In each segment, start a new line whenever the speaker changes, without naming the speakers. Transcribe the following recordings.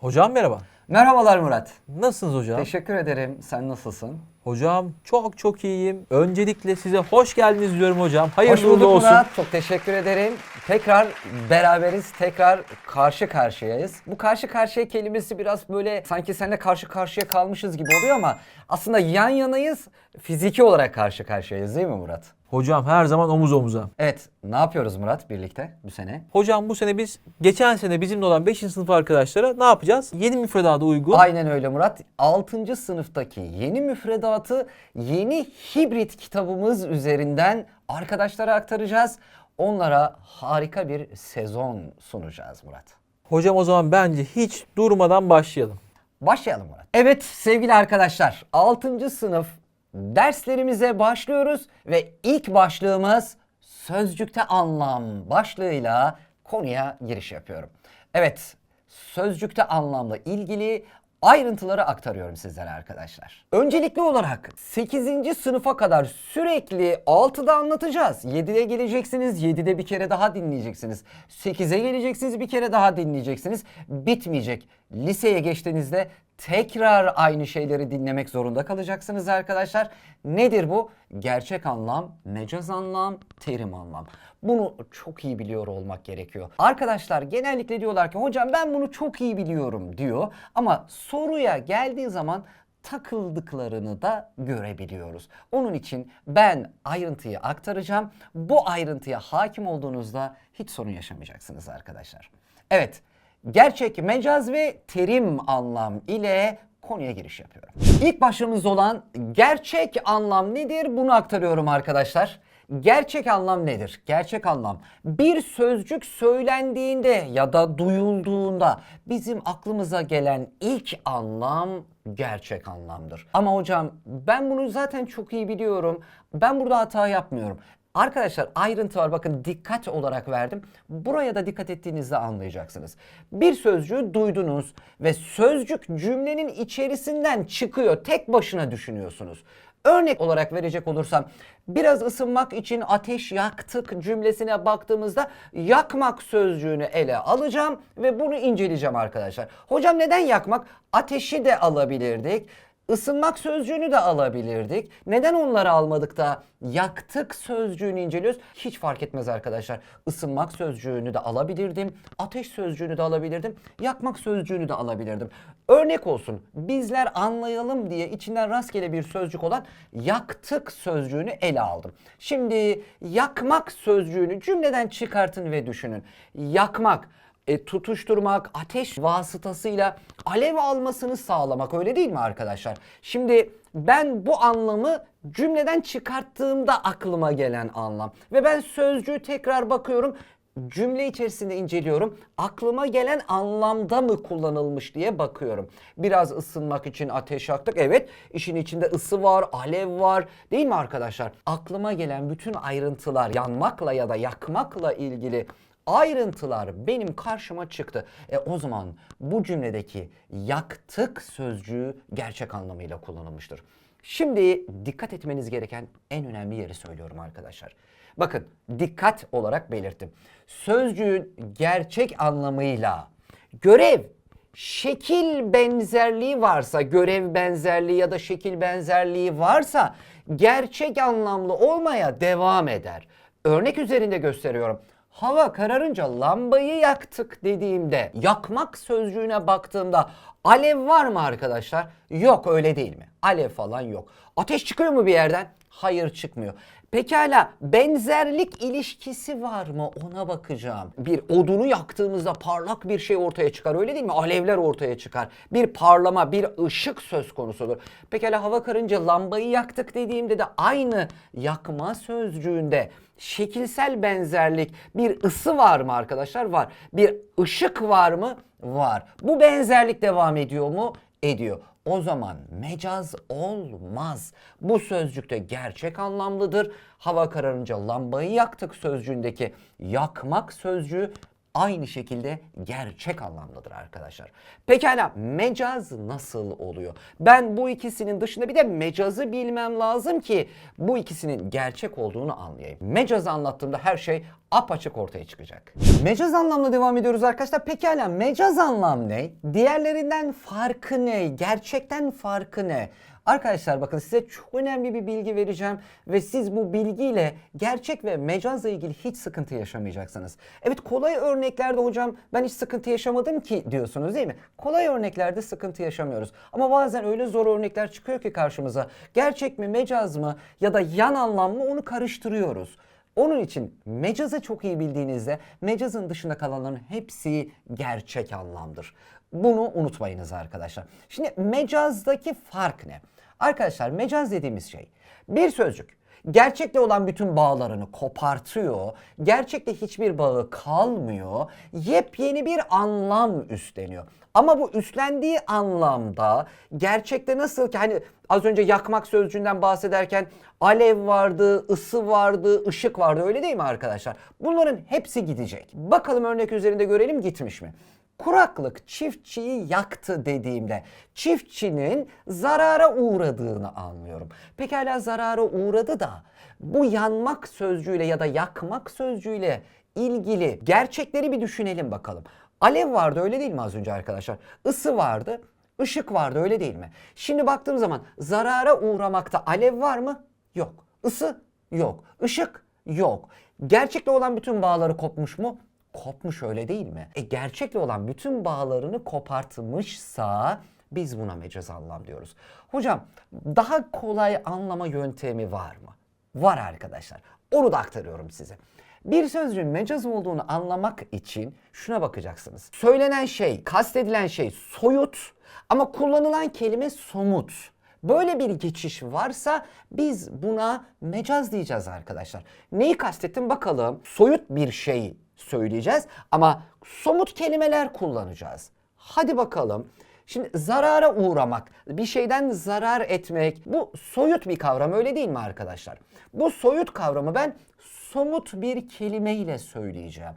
Hocam merhaba.
Merhabalar Murat.
Nasılsınız hocam?
Teşekkür ederim. Sen nasılsın?
Hocam çok çok iyiyim. Öncelikle size hoş geldiniz diyorum hocam. Hayırlı
Hoş bulduk
olsun.
Murat. Çok teşekkür ederim. Tekrar beraberiz. Tekrar karşı karşıyayız. Bu karşı karşıya kelimesi biraz böyle sanki seninle karşı karşıya kalmışız gibi oluyor ama aslında yan yanayız. Fiziki olarak karşı karşıyayız değil mi Murat?
Hocam her zaman omuz omuza.
Evet. Ne yapıyoruz Murat birlikte bu sene?
Hocam bu sene biz geçen sene bizimle olan 5. sınıf arkadaşlara ne yapacağız? Yeni müfredata uygun.
Aynen öyle Murat. 6. sınıftaki yeni müfredatı yeni hibrit kitabımız üzerinden arkadaşlara aktaracağız. Onlara harika bir sezon sunacağız Murat.
Hocam o zaman bence hiç durmadan başlayalım.
Başlayalım Murat. Evet sevgili arkadaşlar 6. sınıf derslerimize başlıyoruz ve ilk başlığımız sözcükte anlam başlığıyla konuya giriş yapıyorum. Evet sözcükte anlamla ilgili ayrıntıları aktarıyorum sizlere arkadaşlar. Öncelikli olarak 8. sınıfa kadar sürekli 6'da anlatacağız. 7'de geleceksiniz, 7'de bir kere daha dinleyeceksiniz. 8'e geleceksiniz, bir kere daha dinleyeceksiniz. Bitmeyecek. Liseye geçtiğinizde tekrar aynı şeyleri dinlemek zorunda kalacaksınız arkadaşlar. Nedir bu? Gerçek anlam, mecaz anlam, terim anlam. Bunu çok iyi biliyor olmak gerekiyor. Arkadaşlar genellikle diyorlar ki hocam ben bunu çok iyi biliyorum diyor ama soruya geldiği zaman takıldıklarını da görebiliyoruz. Onun için ben ayrıntıyı aktaracağım. Bu ayrıntıya hakim olduğunuzda hiç sorun yaşamayacaksınız arkadaşlar. Evet, gerçek mecaz ve terim anlam ile konuya giriş yapıyorum. İlk başlığımız olan gerçek anlam nedir? Bunu aktarıyorum arkadaşlar. Gerçek anlam nedir? Gerçek anlam bir sözcük söylendiğinde ya da duyulduğunda bizim aklımıza gelen ilk anlam gerçek anlamdır. Ama hocam ben bunu zaten çok iyi biliyorum. Ben burada hata yapmıyorum. Arkadaşlar ayrıntı var bakın dikkat olarak verdim. Buraya da dikkat ettiğinizde anlayacaksınız. Bir sözcüğü duydunuz ve sözcük cümlenin içerisinden çıkıyor. Tek başına düşünüyorsunuz. Örnek olarak verecek olursam biraz ısınmak için ateş yaktık cümlesine baktığımızda yakmak sözcüğünü ele alacağım ve bunu inceleyeceğim arkadaşlar. Hocam neden yakmak? Ateşi de alabilirdik. Isınmak sözcüğünü de alabilirdik. Neden onları almadık da yaktık sözcüğünü inceliyoruz? Hiç fark etmez arkadaşlar. Isınmak sözcüğünü de alabilirdim. Ateş sözcüğünü de alabilirdim. Yakmak sözcüğünü de alabilirdim. Örnek olsun bizler anlayalım diye içinden rastgele bir sözcük olan yaktık sözcüğünü ele aldım. Şimdi yakmak sözcüğünü cümleden çıkartın ve düşünün. Yakmak e, tutuşturmak, ateş vasıtasıyla alev almasını sağlamak öyle değil mi arkadaşlar? Şimdi ben bu anlamı cümleden çıkarttığımda aklıma gelen anlam ve ben sözcüğü tekrar bakıyorum cümle içerisinde inceliyorum. Aklıma gelen anlamda mı kullanılmış diye bakıyorum. Biraz ısınmak için ateş yaktık. Evet işin içinde ısı var, alev var değil mi arkadaşlar? Aklıma gelen bütün ayrıntılar yanmakla ya da yakmakla ilgili ayrıntılar benim karşıma çıktı. E o zaman bu cümledeki yaktık sözcüğü gerçek anlamıyla kullanılmıştır. Şimdi dikkat etmeniz gereken en önemli yeri söylüyorum arkadaşlar. Bakın dikkat olarak belirttim. Sözcüğün gerçek anlamıyla görev, şekil benzerliği varsa, görev benzerliği ya da şekil benzerliği varsa gerçek anlamlı olmaya devam eder. Örnek üzerinde gösteriyorum. Hava kararınca lambayı yaktık dediğimde yakmak sözcüğüne baktığımda alev var mı arkadaşlar? Yok öyle değil mi? Alev falan yok. Ateş çıkıyor mu bir yerden? Hayır çıkmıyor. Pekala benzerlik ilişkisi var mı ona bakacağım. Bir odunu yaktığımızda parlak bir şey ortaya çıkar öyle değil mi? Alevler ortaya çıkar. Bir parlama, bir ışık söz konusudur. Pekala hava karınca lambayı yaktık dediğimde de aynı yakma sözcüğünde şekilsel benzerlik, bir ısı var mı arkadaşlar? Var. Bir ışık var mı? Var. Bu benzerlik devam ediyor mu? Ediyor. O zaman mecaz olmaz. Bu sözcükte gerçek anlamlıdır. Hava kararınca lambayı yaktık sözcüğündeki yakmak sözcüğü aynı şekilde gerçek anlamlıdır arkadaşlar. Pekala mecaz nasıl oluyor? Ben bu ikisinin dışında bir de mecazı bilmem lazım ki bu ikisinin gerçek olduğunu anlayayım. Mecaz anlattığımda her şey apaçık ortaya çıkacak. Mecaz anlamla devam ediyoruz arkadaşlar. Pekala mecaz anlam ne? Diğerlerinden farkı ne? Gerçekten farkı ne? Arkadaşlar bakın size çok önemli bir bilgi vereceğim ve siz bu bilgiyle gerçek ve mecazla ilgili hiç sıkıntı yaşamayacaksınız. Evet kolay örneklerde hocam ben hiç sıkıntı yaşamadım ki diyorsunuz değil mi? Kolay örneklerde sıkıntı yaşamıyoruz. Ama bazen öyle zor örnekler çıkıyor ki karşımıza. Gerçek mi mecaz mı ya da yan anlam mı onu karıştırıyoruz. Onun için mecazı çok iyi bildiğinizde mecazın dışında kalanların hepsi gerçek anlamdır. Bunu unutmayınız arkadaşlar. Şimdi mecazdaki fark ne? Arkadaşlar mecaz dediğimiz şey bir sözcük gerçekle olan bütün bağlarını kopartıyor. Gerçekte hiçbir bağı kalmıyor. Yepyeni bir anlam üstleniyor. Ama bu üstlendiği anlamda gerçekte nasıl ki hani az önce yakmak sözcüğünden bahsederken alev vardı, ısı vardı, ışık vardı öyle değil mi arkadaşlar? Bunların hepsi gidecek. Bakalım örnek üzerinde görelim gitmiş mi? Kuraklık çiftçiyi yaktı dediğimde çiftçinin zarara uğradığını anlıyorum. Pekala zarara uğradı da bu yanmak sözcüğüyle ya da yakmak sözcüğüyle ilgili gerçekleri bir düşünelim bakalım. Alev vardı öyle değil mi az önce arkadaşlar? Isı vardı, ışık vardı öyle değil mi? Şimdi baktığım zaman zarara uğramakta alev var mı? Yok. Isı? Yok. Işık? Yok. Gerçekle olan bütün bağları kopmuş mu? Kopmuş öyle değil mi? E gerçekle olan bütün bağlarını kopartmışsa biz buna mecaz anlam diyoruz. Hocam daha kolay anlama yöntemi var mı? Var arkadaşlar. Onu da aktarıyorum size. Bir sözcüğün mecaz olduğunu anlamak için şuna bakacaksınız. Söylenen şey, kastedilen şey soyut ama kullanılan kelime somut. Böyle bir geçiş varsa biz buna mecaz diyeceğiz arkadaşlar. Neyi kastettim bakalım. Soyut bir şey söyleyeceğiz ama somut kelimeler kullanacağız. Hadi bakalım. Şimdi zarara uğramak, bir şeyden zarar etmek bu soyut bir kavram öyle değil mi arkadaşlar? Bu soyut kavramı ben somut bir kelimeyle söyleyeceğim.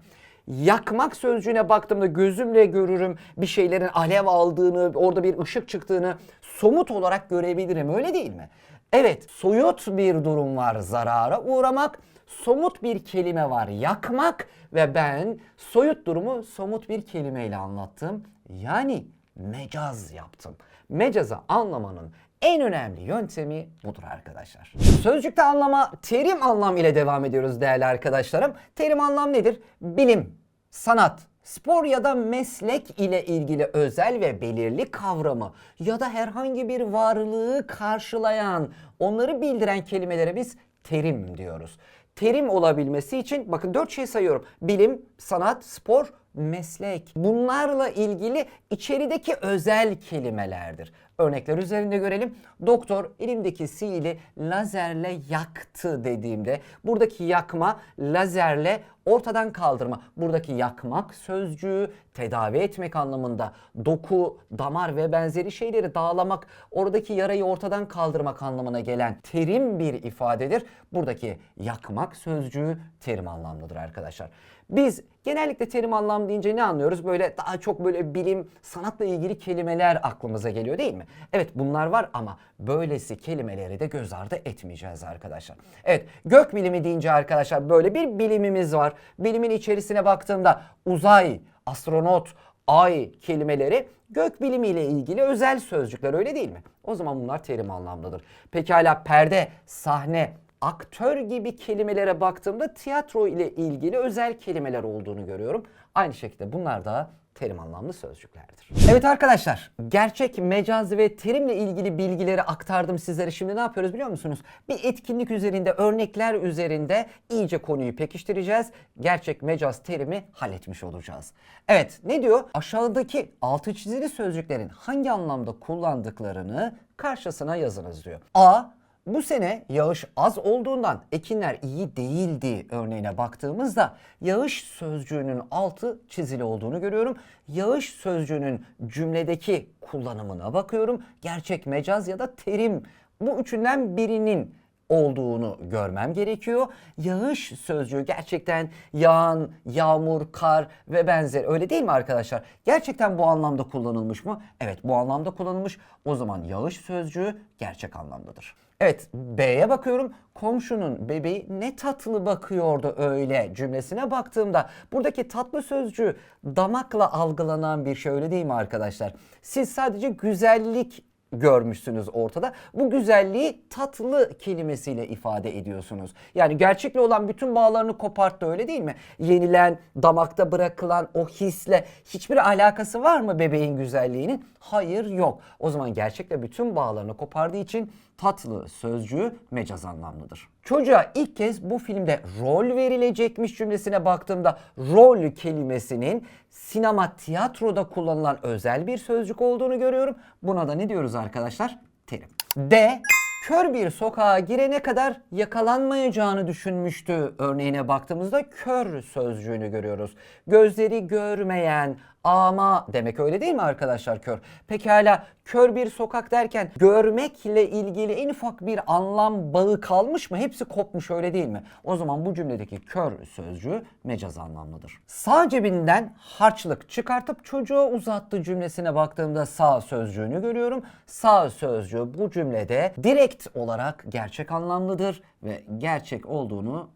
Yakmak sözcüğüne baktığımda gözümle görürüm bir şeylerin alev aldığını, orada bir ışık çıktığını somut olarak görebilirim öyle değil mi? Evet, soyut bir durum var zarara uğramak, somut bir kelime var yakmak ve ben soyut durumu somut bir kelimeyle anlattım. Yani mecaz yaptım. Mecazı anlamanın en önemli yöntemi budur arkadaşlar. Sözcükte anlama terim anlam ile devam ediyoruz değerli arkadaşlarım. Terim anlam nedir? Bilim, sanat, spor ya da meslek ile ilgili özel ve belirli kavramı ya da herhangi bir varlığı karşılayan, onları bildiren kelimelere biz terim diyoruz. Terim olabilmesi için bakın dört şey sayıyorum. Bilim, sanat, spor, meslek. Bunlarla ilgili içerideki özel kelimelerdir. Örnekler üzerinde görelim. Doktor elimdeki sihirli lazerle yaktı dediğimde buradaki yakma lazerle ortadan kaldırma. Buradaki yakmak sözcüğü tedavi etmek anlamında doku, damar ve benzeri şeyleri dağlamak, oradaki yarayı ortadan kaldırmak anlamına gelen terim bir ifadedir. Buradaki yakmak sözcüğü terim anlamlıdır arkadaşlar. Biz genellikle terim anlam deyince ne anlıyoruz? Böyle daha çok böyle bilim, sanatla ilgili kelimeler aklımıza geliyor değil mi? Evet bunlar var ama böylesi kelimeleri de göz ardı etmeyeceğiz arkadaşlar. Evet gök bilimi deyince arkadaşlar böyle bir bilimimiz var. Bilimin içerisine baktığımda uzay, astronot, ay kelimeleri gök bilimiyle ilgili özel sözcükler öyle değil mi? O zaman bunlar terim anlamlıdır. Pekala perde, sahne, aktör gibi kelimelere baktığımda tiyatro ile ilgili özel kelimeler olduğunu görüyorum. Aynı şekilde bunlar da terim anlamlı sözcüklerdir. Evet arkadaşlar, gerçek mecaz ve terimle ilgili bilgileri aktardım sizlere. Şimdi ne yapıyoruz biliyor musunuz? Bir etkinlik üzerinde, örnekler üzerinde iyice konuyu pekiştireceğiz. Gerçek mecaz terimi halletmiş olacağız. Evet, ne diyor? Aşağıdaki altı çizili sözcüklerin hangi anlamda kullandıklarını karşısına yazınız diyor. A bu sene yağış az olduğundan ekinler iyi değildi örneğine baktığımızda yağış sözcüğünün altı çizili olduğunu görüyorum. Yağış sözcüğünün cümledeki kullanımına bakıyorum. Gerçek mecaz ya da terim bu üçünden birinin olduğunu görmem gerekiyor. Yağış sözcüğü gerçekten yağan, yağmur, kar ve benzer öyle değil mi arkadaşlar? Gerçekten bu anlamda kullanılmış mı? Evet bu anlamda kullanılmış. O zaman yağış sözcüğü gerçek anlamdadır. Evet B'ye bakıyorum. Komşunun bebeği ne tatlı bakıyordu öyle cümlesine baktığımda buradaki tatlı sözcüğü damakla algılanan bir şey öyle değil mi arkadaşlar? Siz sadece güzellik görmüşsünüz ortada. Bu güzelliği tatlı kelimesiyle ifade ediyorsunuz. Yani gerçekle olan bütün bağlarını koparttı öyle değil mi? Yenilen, damakta bırakılan o hisle hiçbir alakası var mı bebeğin güzelliğinin? Hayır yok. O zaman gerçekle bütün bağlarını kopardığı için tatlı sözcüğü mecaz anlamlıdır. Çocuğa ilk kez bu filmde rol verilecekmiş cümlesine baktığımda rol kelimesinin sinema tiyatroda kullanılan özel bir sözcük olduğunu görüyorum. Buna da ne diyoruz arkadaşlar? Terim. D. Kör bir sokağa girene kadar yakalanmayacağını düşünmüştü örneğine baktığımızda kör sözcüğünü görüyoruz. Gözleri görmeyen, ama demek öyle değil mi arkadaşlar kör? Pekala kör bir sokak derken görmekle ilgili en ufak bir anlam bağı kalmış mı? Hepsi kopmuş öyle değil mi? O zaman bu cümledeki kör sözcüğü mecaz anlamlıdır. Sağ cebinden harçlık çıkartıp çocuğa uzattı cümlesine baktığımda sağ sözcüğünü görüyorum. Sağ sözcüğü bu cümlede direkt olarak gerçek anlamlıdır ve gerçek olduğunu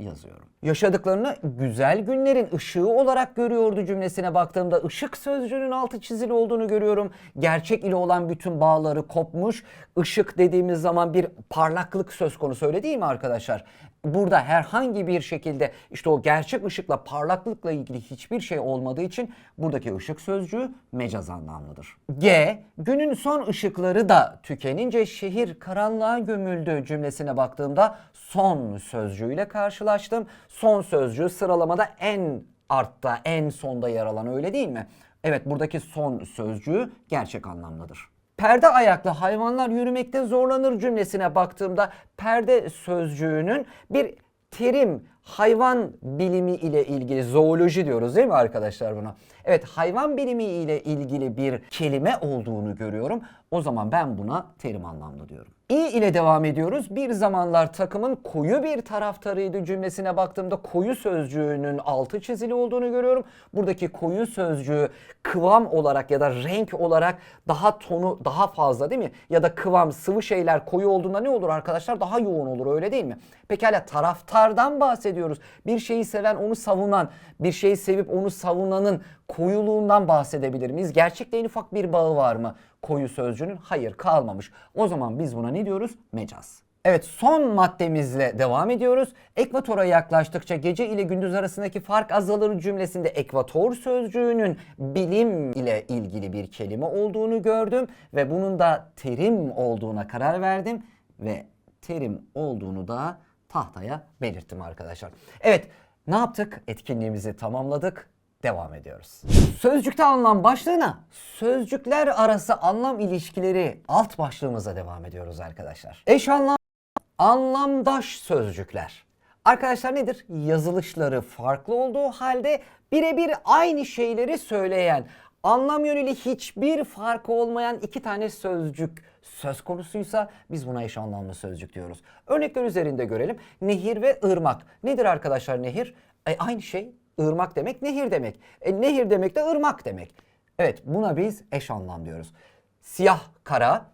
yazıyorum. Yaşadıklarını güzel günlerin ışığı olarak görüyordu cümlesine baktığımda ışık sözcüğünün altı çizili olduğunu görüyorum. Gerçek ile olan bütün bağları kopmuş. Işık dediğimiz zaman bir parlaklık söz konusu öyle değil mi arkadaşlar? Burada herhangi bir şekilde işte o gerçek ışıkla parlaklıkla ilgili hiçbir şey olmadığı için buradaki ışık sözcüğü mecaz anlamlıdır. G. Günün son ışıkları da tükenince şehir karanlığa gömüldü cümlesine baktığımda son sözcüğüyle karşılaştım. Son sözcüğü sıralamada en artta, en sonda yer alan öyle değil mi? Evet buradaki son sözcüğü gerçek anlamdadır. Perde ayaklı hayvanlar yürümekte zorlanır cümlesine baktığımda perde sözcüğünün bir terim hayvan bilimi ile ilgili zooloji diyoruz değil mi arkadaşlar buna? Evet hayvan bilimi ile ilgili bir kelime olduğunu görüyorum. O zaman ben buna terim anlamlı diyorum. İ ile devam ediyoruz. Bir zamanlar takımın koyu bir taraftarıydı cümlesine baktığımda koyu sözcüğünün altı çizili olduğunu görüyorum. Buradaki koyu sözcüğü kıvam olarak ya da renk olarak daha tonu daha fazla değil mi? Ya da kıvam sıvı şeyler koyu olduğunda ne olur arkadaşlar? Daha yoğun olur öyle değil mi? Pekala taraftardan bahsediyoruz. Bir şeyi seven onu savunan, bir şeyi sevip onu savunanın koyuluğundan bahsedebilir miyiz? Gerçekte en ufak bir bağı var mı koyu sözcüğünün? Hayır kalmamış. O zaman biz buna ne diyoruz? Mecaz. Evet son maddemizle devam ediyoruz. Ekvatora yaklaştıkça gece ile gündüz arasındaki fark azalır cümlesinde ekvator sözcüğünün bilim ile ilgili bir kelime olduğunu gördüm ve bunun da terim olduğuna karar verdim ve terim olduğunu da tahtaya belirttim arkadaşlar. Evet ne yaptık? Etkinliğimizi tamamladık. Devam ediyoruz. Sözcükte anlam başlığına sözcükler arası anlam ilişkileri alt başlığımıza devam ediyoruz arkadaşlar. Eş anlam Anlamdaş sözcükler. Arkadaşlar nedir? Yazılışları farklı olduğu halde birebir aynı şeyleri söyleyen, anlam yönüyle hiçbir farkı olmayan iki tane sözcük söz konusuysa biz buna eş anlamlı sözcük diyoruz. Örnekler üzerinde görelim. Nehir ve ırmak. Nedir arkadaşlar nehir? E, aynı şey. Irmak demek nehir demek. E, nehir demek de ırmak demek. Evet buna biz eş anlam diyoruz. Siyah kara,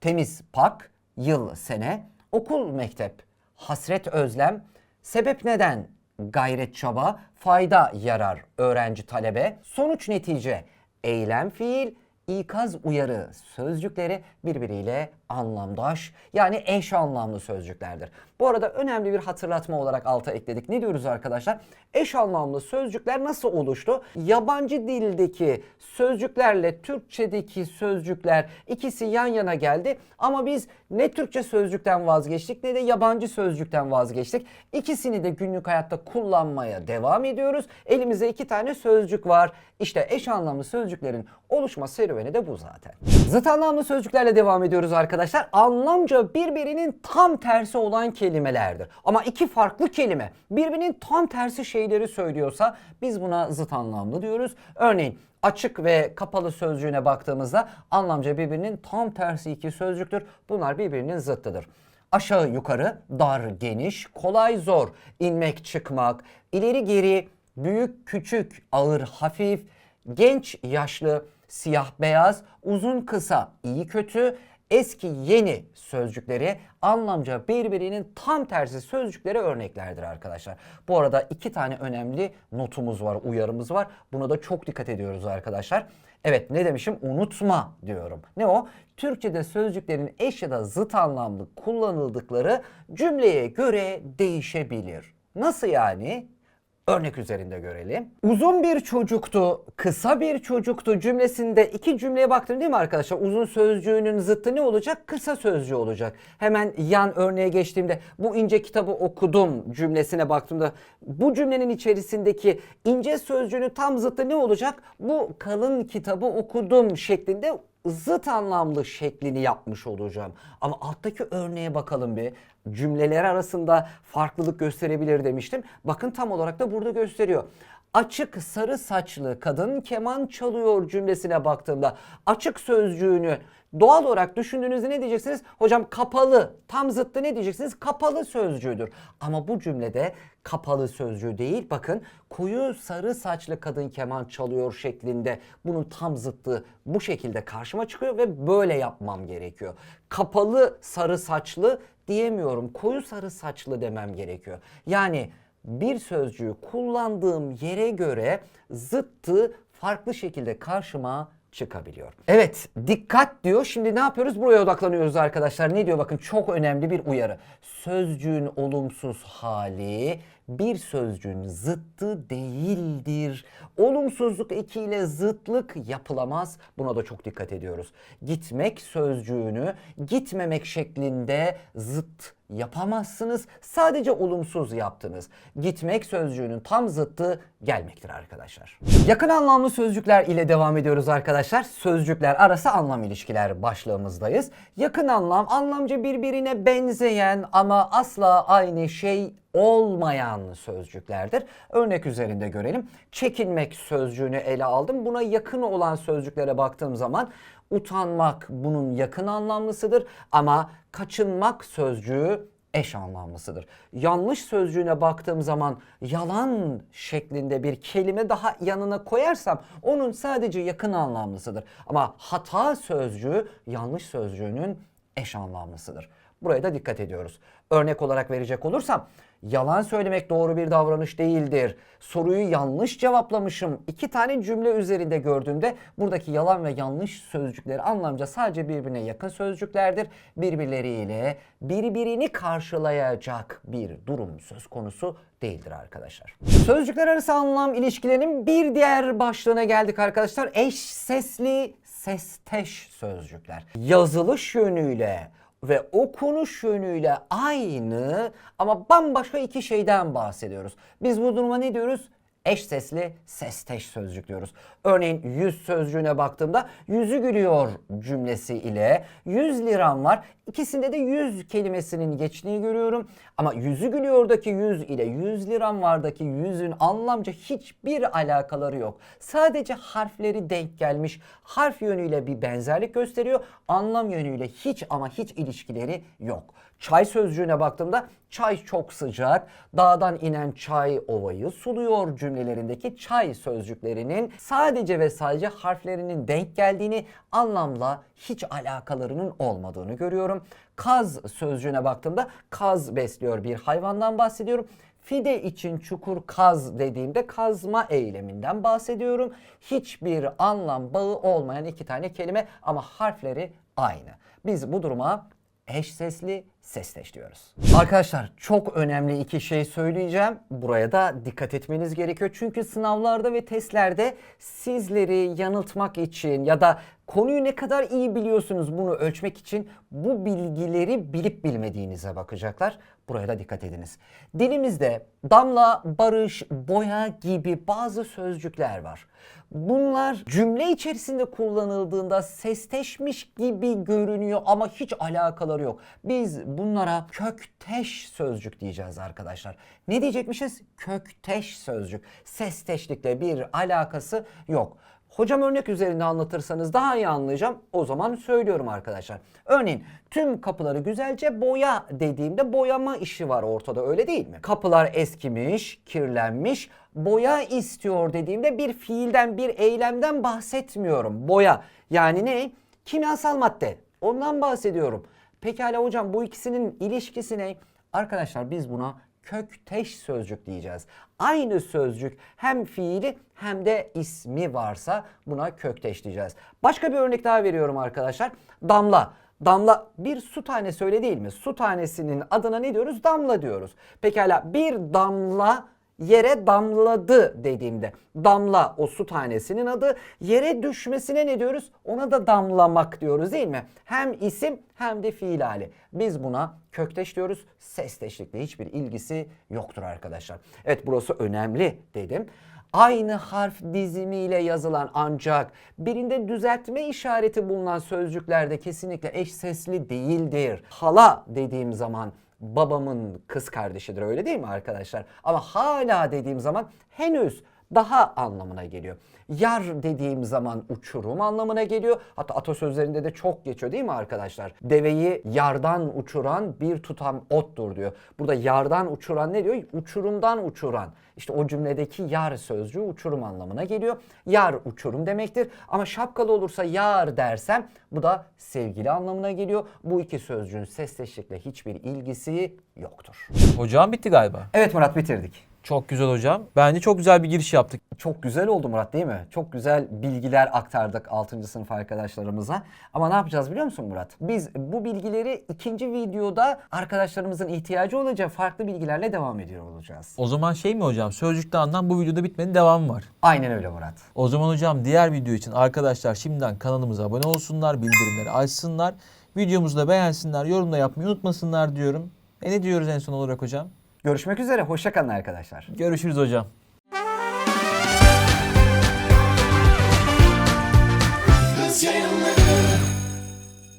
temiz pak, yıl sene, okul mektep, hasret özlem, sebep neden, gayret çaba, fayda yarar öğrenci talebe, sonuç netice, eylem fiil, ikaz uyarı sözcükleri birbiriyle anlamdaş yani eş anlamlı sözcüklerdir. Bu arada önemli bir hatırlatma olarak alta ekledik. Ne diyoruz arkadaşlar? Eş anlamlı sözcükler nasıl oluştu? Yabancı dildeki sözcüklerle Türkçedeki sözcükler ikisi yan yana geldi ama biz ne Türkçe sözcükten vazgeçtik ne de yabancı sözcükten vazgeçtik. İkisini de günlük hayatta kullanmaya devam ediyoruz. Elimizde iki tane sözcük var. İşte eş anlamlı sözcüklerin oluşma serüveni de bu zaten. Zıt anlamlı sözcüklerle devam ediyoruz arkadaşlar. Anlamca birbirinin tam tersi olan kelimelerdir. Ama iki farklı kelime birbirinin tam tersi şeyleri söylüyorsa biz buna zıt anlamlı diyoruz. Örneğin açık ve kapalı sözcüğüne baktığımızda anlamca birbirinin tam tersi iki sözcüktür. Bunlar birbirinin zıttıdır. Aşağı yukarı, dar geniş, kolay zor, inmek çıkmak, ileri geri, büyük küçük, ağır hafif, genç yaşlı, siyah beyaz, uzun kısa, iyi kötü, eski yeni sözcükleri anlamca birbirinin tam tersi sözcüklere örneklerdir arkadaşlar. Bu arada iki tane önemli notumuz var, uyarımız var. Buna da çok dikkat ediyoruz arkadaşlar. Evet ne demişim? Unutma diyorum. Ne o? Türkçe'de sözcüklerin eş ya da zıt anlamlı kullanıldıkları cümleye göre değişebilir. Nasıl yani? Örnek üzerinde görelim. Uzun bir çocuktu, kısa bir çocuktu cümlesinde iki cümleye baktım değil mi arkadaşlar? Uzun sözcüğünün zıttı ne olacak? Kısa sözcüğü olacak. Hemen yan örneğe geçtiğimde bu ince kitabı okudum cümlesine baktığımda bu cümlenin içerisindeki ince sözcüğünün tam zıttı ne olacak? Bu kalın kitabı okudum şeklinde zıt anlamlı şeklini yapmış olacağım. Ama alttaki örneğe bakalım bir. Cümleler arasında farklılık gösterebilir demiştim. Bakın tam olarak da burada gösteriyor. Açık sarı saçlı kadın keman çalıyor cümlesine baktığımda açık sözcüğünü doğal olarak düşündüğünüzde ne diyeceksiniz? Hocam kapalı tam zıttı ne diyeceksiniz? Kapalı sözcüğüdür. Ama bu cümlede kapalı sözcüğü değil bakın koyu sarı saçlı kadın keman çalıyor şeklinde bunun tam zıttı bu şekilde karşıma çıkıyor ve böyle yapmam gerekiyor. Kapalı sarı saçlı diyemiyorum koyu sarı saçlı demem gerekiyor. Yani bir sözcüğü kullandığım yere göre zıttı farklı şekilde karşıma çıkabiliyor. Evet dikkat diyor. Şimdi ne yapıyoruz? Buraya odaklanıyoruz arkadaşlar. Ne diyor? Bakın çok önemli bir uyarı. Sözcüğün olumsuz hali bir sözcüğün zıttı değildir. Olumsuzluk ekiyle zıtlık yapılamaz. Buna da çok dikkat ediyoruz. Gitmek sözcüğünü gitmemek şeklinde zıt yapamazsınız. Sadece olumsuz yaptınız. Gitmek sözcüğünün tam zıttı gelmektir arkadaşlar. Yakın anlamlı sözcükler ile devam ediyoruz arkadaşlar. Sözcükler arası anlam ilişkiler başlığımızdayız. Yakın anlam anlamca birbirine benzeyen ama asla aynı şey olmayan sözcüklerdir. Örnek üzerinde görelim. Çekinmek sözcüğünü ele aldım. Buna yakın olan sözcüklere baktığım zaman utanmak bunun yakın anlamlısıdır ama kaçınmak sözcüğü eş anlamlısıdır. Yanlış sözcüğüne baktığım zaman yalan şeklinde bir kelime daha yanına koyarsam onun sadece yakın anlamlısıdır. Ama hata sözcüğü yanlış sözcüğünün eş anlamlısıdır. Buraya da dikkat ediyoruz. Örnek olarak verecek olursam yalan söylemek doğru bir davranış değildir. Soruyu yanlış cevaplamışım. İki tane cümle üzerinde gördüğümde buradaki yalan ve yanlış sözcükleri anlamca sadece birbirine yakın sözcüklerdir. Birbirleriyle birbirini karşılayacak bir durum söz konusu değildir arkadaşlar. Sözcükler arası anlam ilişkilerinin bir diğer başlığına geldik arkadaşlar. Eş sesli sesteş sözcükler. Yazılış yönüyle ve okunuş yönüyle aynı ama bambaşka iki şeyden bahsediyoruz. Biz bu duruma ne diyoruz? Eş sesli sesteş sözcük diyoruz. Örneğin yüz sözcüğüne baktığımda yüzü gülüyor cümlesi ile 100 liram var. İkisinde de yüz kelimesinin geçtiğini görüyorum. Ama yüzü gülüyordaki yüz ile 100 liram vardaki yüzün anlamca hiçbir alakaları yok. Sadece harfleri denk gelmiş. Harf yönüyle bir benzerlik gösteriyor. Anlam yönüyle hiç ama hiç ilişkileri yok. Çay sözcüğüne baktığımda çay çok sıcak, dağdan inen çay ovayı suluyor cümlelerindeki çay sözcüklerinin sadece ve sadece harflerinin denk geldiğini anlamla hiç alakalarının olmadığını görüyorum. Kaz sözcüğüne baktığımda kaz besliyor bir hayvandan bahsediyorum. Fide için çukur kaz dediğimde kazma eyleminden bahsediyorum. Hiçbir anlam bağı olmayan iki tane kelime ama harfleri aynı. Biz bu duruma eş sesli sesteş diyoruz. Arkadaşlar çok önemli iki şey söyleyeceğim. Buraya da dikkat etmeniz gerekiyor. Çünkü sınavlarda ve testlerde sizleri yanıltmak için ya da konuyu ne kadar iyi biliyorsunuz bunu ölçmek için bu bilgileri bilip bilmediğinize bakacaklar. Buraya da dikkat ediniz. Dilimizde damla, barış, boya gibi bazı sözcükler var. Bunlar cümle içerisinde kullanıldığında sesteşmiş gibi görünüyor ama hiç alakaları yok. Biz bunlara kökteş sözcük diyeceğiz arkadaşlar. Ne diyecekmişiz? Kökteş sözcük. Sesteşlikle bir alakası yok. Hocam örnek üzerinde anlatırsanız daha iyi anlayacağım. O zaman söylüyorum arkadaşlar. Örneğin tüm kapıları güzelce boya dediğimde boyama işi var ortada öyle değil mi? Kapılar eskimiş, kirlenmiş, boya istiyor dediğimde bir fiilden, bir eylemden bahsetmiyorum. Boya yani ne? Kimyasal madde. Ondan bahsediyorum. Pekala hocam bu ikisinin ilişkisi ne? Arkadaşlar biz buna kökteş sözcük diyeceğiz. Aynı sözcük hem fiili hem de ismi varsa buna kökteş diyeceğiz. Başka bir örnek daha veriyorum arkadaşlar. Damla. Damla bir su tanesi öyle değil mi? Su tanesinin adına ne diyoruz? Damla diyoruz. Pekala bir damla yere damladı dediğimde damla o su tanesinin adı yere düşmesine ne diyoruz? Ona da damlamak diyoruz değil mi? Hem isim hem de fiil hali. Biz buna kökteş diyoruz. Sesteşlikle hiçbir ilgisi yoktur arkadaşlar. Evet burası önemli dedim. Aynı harf dizimiyle yazılan ancak birinde düzeltme işareti bulunan sözcüklerde kesinlikle eş sesli değildir. Hala dediğim zaman babamın kız kardeşidir öyle değil mi arkadaşlar? Ama hala dediğim zaman henüz daha anlamına geliyor. Yar dediğim zaman uçurum anlamına geliyor. Hatta atasözlerinde de çok geçiyor değil mi arkadaşlar? Deveyi yardan uçuran bir tutam ottur diyor. Burada yardan uçuran ne diyor? Uçurumdan uçuran. İşte o cümledeki yar sözcüğü uçurum anlamına geliyor. Yar uçurum demektir. Ama şapkalı olursa yar dersem bu da sevgili anlamına geliyor. Bu iki sözcüğün sesleşikle hiçbir ilgisi yoktur.
Hocam bitti galiba.
Evet Murat bitirdik.
Çok güzel hocam. Bence çok güzel bir giriş yaptık.
Çok güzel oldu Murat değil mi? Çok güzel bilgiler aktardık 6. sınıf arkadaşlarımıza. Ama ne yapacağız biliyor musun Murat? Biz bu bilgileri ikinci videoda arkadaşlarımızın ihtiyacı olacağı farklı bilgilerle devam ediyor olacağız.
O zaman şey mi hocam? Sözcükte anlam bu videoda bitmedi devamı var.
Aynen öyle Murat.
O zaman hocam diğer video için arkadaşlar şimdiden kanalımıza abone olsunlar, bildirimleri açsınlar. Videomuzu da beğensinler, yorum da yapmayı unutmasınlar diyorum. E ne diyoruz en son olarak hocam?
Görüşmek üzere. Hoşçakalın arkadaşlar.
Görüşürüz hocam.